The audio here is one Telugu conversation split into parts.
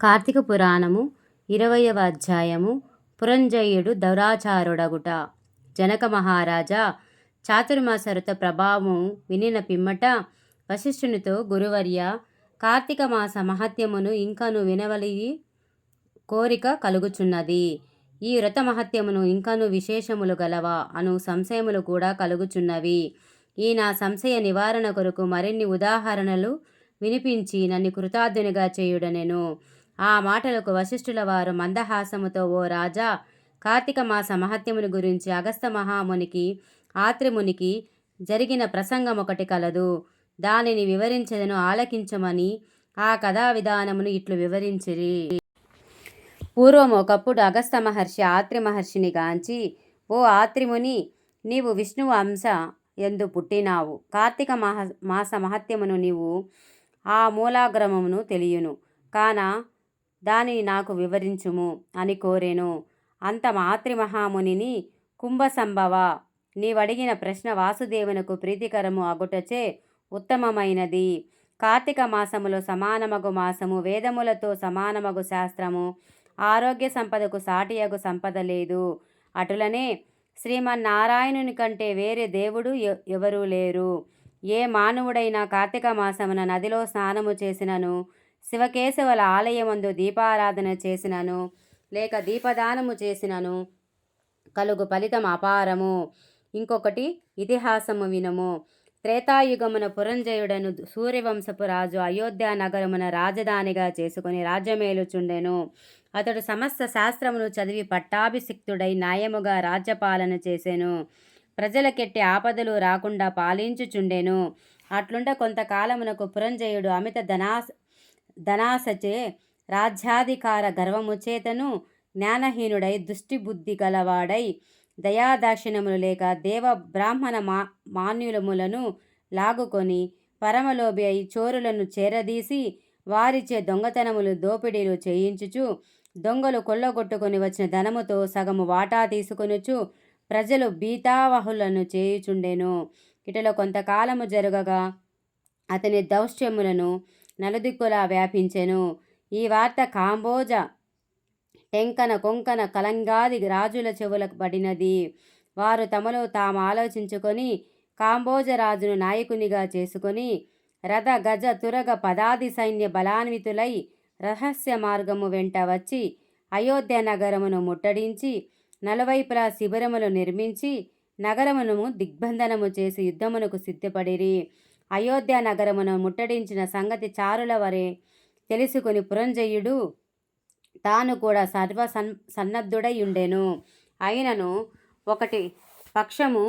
కార్తీక పురాణము ఇరవయవ అధ్యాయము పురంజయుడు దౌరాచారుడగుట. జనక మహారాజా చాతుర్మాస ఋత ప్రభావం వినిన పిమ్మట వశిష్ఠునితో గురువర్య కార్తీక మాస మహత్యమును ఇంకను వినవలి కోరిక కలుగుచున్నది. ఈ వ్రత మహత్యమును ఇంకను విశేషములు గలవా అను సంశయములు కూడా కలుగుచున్నవి. ఈ నా సంశయ నివారణ కొరకు మరిన్ని ఉదాహరణలు వినిపించి నన్ను కృతార్థునిగా చేయుడనెను. ఆ మాటలకు వశిష్ఠుల వారు మందహాసముతో ఓ రాజా కార్తీక మాస మహత్యముని గురించి అగస్త మహామునికి ఆత్రిమునికి జరిగిన ప్రసంగం ఒకటి కలదు. దానిని వివరించదను ఆలకించమని ఆ కథా విధానమును ఇట్లు వివరించిరి. పూర్వం ఒకప్పుడు అగస్త మహర్షి ఆత్రి మహర్షిని గాంచి ఓ ఆత్రిముని నీవు విష్ణువు అంశ ఎందు పుట్టినావు. కార్తీక మాస మహత్యమును నీవు ఆ మూలాగ్రమమును తెలియను. కాన దానిని నాకు వివరించుము అని కోరెను. అంత మాతృమహామునిని కుంభసంభవ నీవడిగిన ప్రశ్న వాసుదేవునకు ప్రీతికరము అగుటచే ఉత్తమమైనది. కార్తీక మాసములో సమానమగు మాసము వేదములతో సమానమగు శాస్త్రము ఆరోగ్య సంపదకు సాటియగు సంపద లేదు. అటులనే శ్రీమన్నారాయణుని కంటే వేరే దేవుడు ఎవరూ లేరు. ఏ మానవుడైనా కార్తీక మాసమున నదిలో స్నానము చేసినను శివకేశవుల ఆలయమందు దీపారాధన చేసినను లేక దీపదానము చేసినను కలుగు ఫలితం అపారము. ఇంకొకటి ఇతిహాసము వినము. త్రేతాయుగమున పురంజయుడను సూర్యవంశపు రాజు అయోధ్య నగరమున రాజధానిగా చేసుకుని రాజ్యమేలుచుండెను. అతడు సమస్త శాస్త్రమును చదివి పట్టాభిషిక్తుడై న్యాయముగా రాజ్యపాలన చేసెను. ప్రజలకెట్టి ఆపదలు రాకుండా పాలించుచుండెను. అట్లుండ కొంతకాలమునకు పురంజయుడు అమిత ధనా ధనాసచే రాజ్యాధికార గర్వముచేతను జ్ఞానహీనుడై దుష్టిబుద్ధి గలవాడై దయాదాక్షిణములు లేక దేవ బ్రాహ్మణ మా మాన్యులములను లాగుకొని పరమలోభి అయి చోరులను చేరదీసి వారిచే దొంగతనములు దోపిడీలు చేయించుచు దొంగలు కొల్లగొట్టుకొని వచ్చిన ధనముతో సగము వాటా తీసుకొనుచు ప్రజలు బీతావహులను చేయుచుండెను. ఇటలో కొంతకాలము జరగగా అతని దౌష్ట్యములను నలుదిక్కులా వ్యాపించెను. ఈ వార్త కాంబోజ టెంకన కొంకన కలంగాది రాజుల చెవులకు పడినది. వారు తమలో తాము ఆలోచించుకొని కాంబోజరాజును నాయకునిగా చేసుకొని రథ గజ తురగ పదాది సైన్య బలాన్వితులై రహస్య మార్గము వెంట వచ్చి అయోధ్య నగరమును ముట్టడించి నలువైపులా శిబిరములు నిర్మించి నగరమును దిగ్బంధనము చేసి యుద్ధమునకు సిద్ధపడిరి. అయోధ్య నగరమును ముట్టడించిన సంగతి చారుల వరే తెలుసుకుని పురంజయుడు తాను కూడా సర్వ సన్ సన్నద్ధుడై ఉండెను. అయినను ఒకటి పక్షము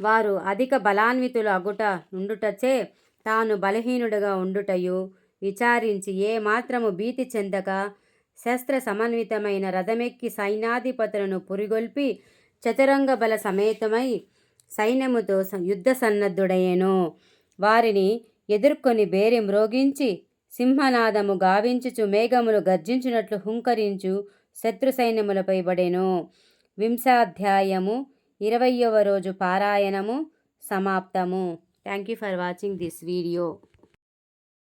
వారు అధిక బలాన్వితులు అగుట ఉండుటచే తాను బలహీనుడుగా ఉండుటయు విచారించి ఏ మాత్రము భీతి చెందక శస్త్ర సమన్వితమైన రథమెక్కి సైన్యాధిపతులను పురిగొల్పి చతురంగ బల సమేతమై సైన్యముతో యుద్ధ సన్నద్ధుడయ్యెను. వారిని ఎదుర్కొని బేరి మ్రోగించి సింహనాదము గావించుచు మేఘములు గర్జించినట్లు హుంకరించు శత్రు సైన్యములపై పడెను. వింశాధ్యాయము ఇరవయవ రోజు పారాయణము సమాప్తము. Thank you for watching this video